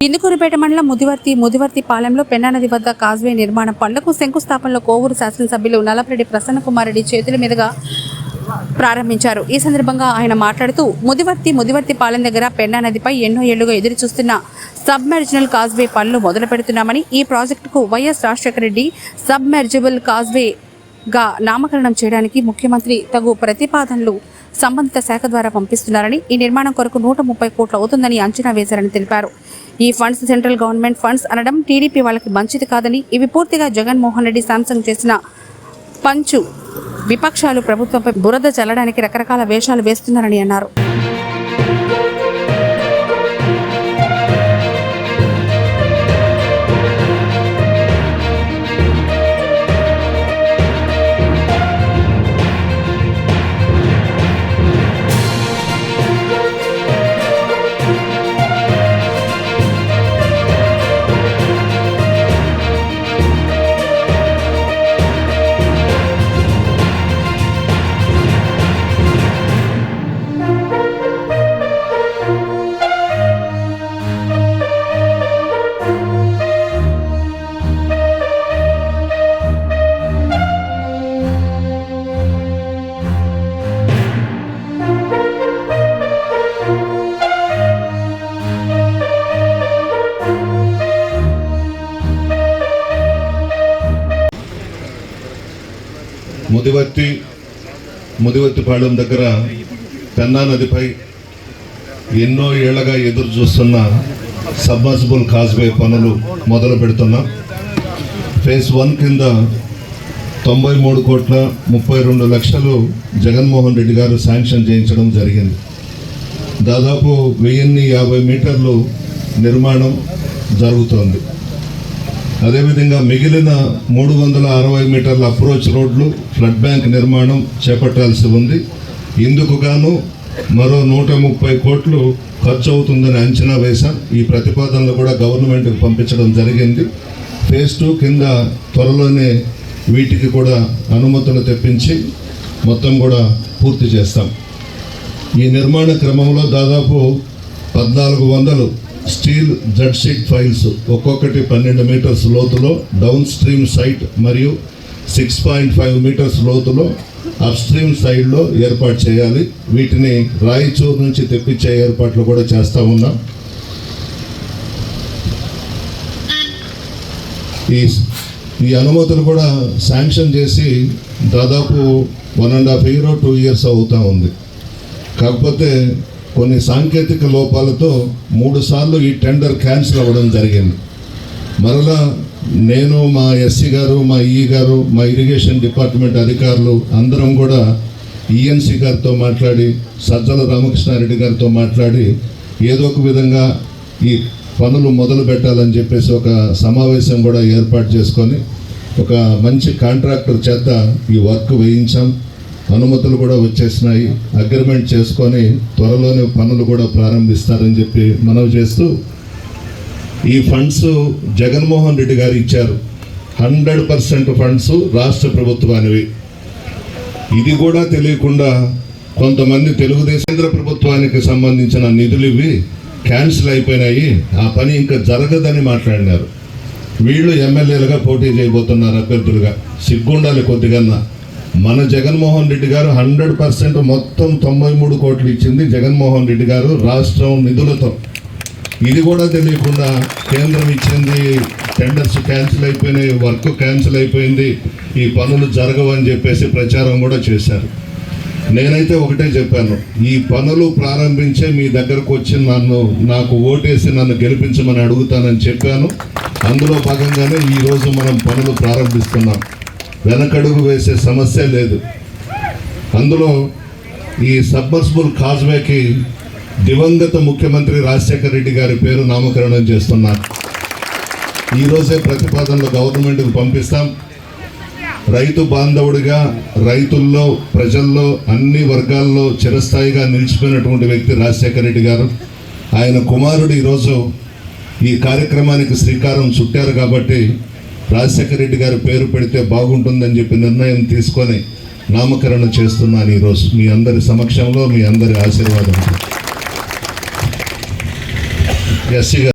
ఇందుకూరుపేట మండలం ముదివర్తి ముదివర్తి పాలెంలో పెన్నా నది వద్ద కాజ్వే నిర్మాణం పనులకు శంకుస్థాపనలో కోవూరు శాసనసభ్యులు నలపరెడ్డి ప్రసన్నకుమారెడ్డి చేతుల మీదుగా ప్రారంభించారు. ఈ సందర్భంగా ఆయన మాట్లాడుతూ ముదివర్తి ముదివర్తి పాలెం దగ్గర పెన్నా నదిపై ఎన్నో ఏళ్ళుగా ఎదురు చూస్తున్న సబ్మెర్జినల్ కాజ్వే పనులు మొదలు పెడుతున్నామని ఈ ప్రాజెక్టుకు YS Rajasekhara Reddy submersible causeway గా నామకరణం చేయడానికి ముఖ్యమంత్రి తగు ప్రతిపాదనలు సంబంధిత శాఖ ద్వారా పంపిస్తున్నారని ఈ నిర్మాణం కొరకు నూట ముప్పై కోట్లు అవుతుందని అంచనా వేశారని తెలిపారు. ఈ ఫండ్స్ సెంట్రల్ గవర్నమెంట్ ఫండ్స్ అనడం టీడీపీ వాళ్ళకి మంచిది కాదని ఇవి పూర్తిగా జగన్మోహన్ రెడ్డి శాంసంగ్ చేసిన పంచు విపక్షాలు ప్రభుత్వంపై బురద చల్లడానికి రకరకాల వేషాలు వేస్తున్నారని అన్నారు. ముదివర్తి ముదివర్తిపాళెం దగ్గర పెన్నా నదిపై ఎన్నో ఏళ్ళగా ఎదురు చూస్తున్న సబ్మర్సిబుల్ కాజ్వే పనులు మొదలు పెడుతున్నాం ఫేజ్ వన్ కింద తొంభై మూడు కోట్ల ముప్పై రెండు లక్షలు జగన్మోహన్ రెడ్డి గారు శాంక్షన్ చేయించడం జరిగింది. దాదాపు వెయ్యిన్ని యాభై మీటర్లు నిర్మాణం జరుగుతోంది. అదేవిధంగా మిగిలిన మూడు వందల అరవై మీటర్ల అప్రోచ్ రోడ్లు ఫ్లడ్ బ్యాంక్ నిర్మాణం చేపట్టాల్సి ఉంది. ఇందుకు గాను మరో నూట ముప్పై కోట్లు ఖర్చు అవుతుందని అంచనా వేశాం. ఈ ప్రతిపాదనలు కూడా గవర్నమెంట్కి పంపించడం జరిగింది. ఫేజ్ టూ కింద త్వరలోనే వీటికి కూడా అనుమతులు తెప్పించి మొత్తం కూడా పూర్తి చేస్తాం. ఈ నిర్మాణ క్రమంలో దాదాపు పద్నాలుగు వందలు స్టీల్ జడ్ షీట్ ఫైల్స్ ఒక్కొక్కటి పన్నెండు మీటర్స్ లోతులో డౌన్ స్ట్రీమ్ సైట్ మరియు సిక్స్ పాయింట్ ఫైవ్ మీటర్స్ లోతులో అప్ స్ట్రీమ్ సైడ్లో ఏర్పాటు చేయాలి. వీటిని రాయచూరు నుంచి తెప్పించే ఏర్పాట్లు కూడా చేస్తూ ఉన్నాం. ఈ ఈ అనుమతులు కూడా శాంక్షన్ చేసి దాదాపు one and half year two years అవుతూ ఉంది. కాకపోతే కొన్ని సాంకేతిక లోపాలతో మూడు సార్లు ఈ టెండర్ క్యాన్సిల్ అవ్వడం జరిగింది. మరలా నేను మా ఎస్సీ గారు మా ఈ గారు మా ఇరిగేషన్ డిపార్ట్మెంట్ అధికారులు అందరం కూడా ఈఎన్సీ గారితో మాట్లాడి సజ్జల రామకృష్ణారెడ్డి గారితో మాట్లాడి ఏదో ఒక విధంగా ఈ పనులు మొదలు పెట్టాలని చెప్పేసి ఒక సమావేశం కూడా ఏర్పాటు చేసుకొని ఒక మంచి కాంట్రాక్టర్ చేత ఈ వర్క్ వేయించాం. అనుమతులు కూడా వచ్చేసినాయి. అగ్రిమెంట్ చేసుకొని త్వరలోనే పనులు కూడా ప్రారంభిస్తారని చెప్పి మనవి చేస్తూ ఈ ఫండ్స్ జగన్మోహన్ రెడ్డి గారు ఇచ్చారు. హండ్రెడ్ పర్సెంట్ ఫండ్స్ రాష్ట్ర ప్రభుత్వానివి. ఇది కూడా తెలియకుండా కొంతమంది తెలుగుదేశం కేంద్ర ప్రభుత్వానికి సంబంధించిన నిధులు ఇవి క్యాన్సిల్ అయిపోయినాయి. ఆ పని ఇంకా జరగదని మాట్లాడినారు. వీళ్ళు ఎమ్మెల్యేలుగా పోటీ చేయబోతున్నారు అభ్యర్థులుగా. సిగ్గుండాలి కొద్దిగన్నా. మన జగన్మోహన్ రెడ్డి గారు హండ్రెడ్ పర్సెంట్ మొత్తం తొంభై మూడు కోట్లు ఇచ్చింది జగన్మోహన్ రెడ్డి గారు రాష్ట్రం నిధులతో. ఇది కూడా తెలియకుండా కేంద్రం ఇచ్చింది టెండర్స్ క్యాన్సిల్ అయిపోయినాయి వర్క్ క్యాన్సిల్ అయిపోయింది ఈ పనులు జరగవని చెప్పేసి ప్రచారం కూడా చేశారు. నేనైతే ఒకటే చెప్పాను ఈ పనులు ప్రారంభించే మీ దగ్గరకు వచ్చి నన్ను నాకు ఓటేసి నన్ను గెలిపించమని అడుగుతానని చెప్పాను. అందులో భాగంగానే ఈరోజు మనం పనులు ప్రారంభిస్తున్నాం. వెనకడుగు వేసే సమస్య లేదు. అందులో ఈ సబ్మర్సిబుల్ కాజ్వేకి దివంగత ముఖ్యమంత్రి రాజశేఖర రెడ్డి గారి పేరు నామకరణం చేస్తున్నారు ఈరోజే ప్రతిపాదనలు గవర్నమెంట్కి పంపిస్తాం. రైతు బాంధవుడిగా రైతుల్లో ప్రజల్లో అన్ని వర్గాల్లో చిరస్థాయిగా నిలిచిపోయినటువంటి వ్యక్తి రాజశేఖర రెడ్డి గారు. ఆయన కుమారుడు ఈరోజు ఈ కార్యక్రమానికి శ్రీకారం చుట్టారు కాబట్టి రాజశేఖర రెడ్డి గారు పేరు పెడితే బాగుంటుందని చెప్పి నిర్ణయం తీసుకొని నామకరణం చేస్తున్నాను ఈరోజు మీ అందరి సమక్షంలో మీ అందరి ఆశీర్వాదం ఎస్సీ గారు.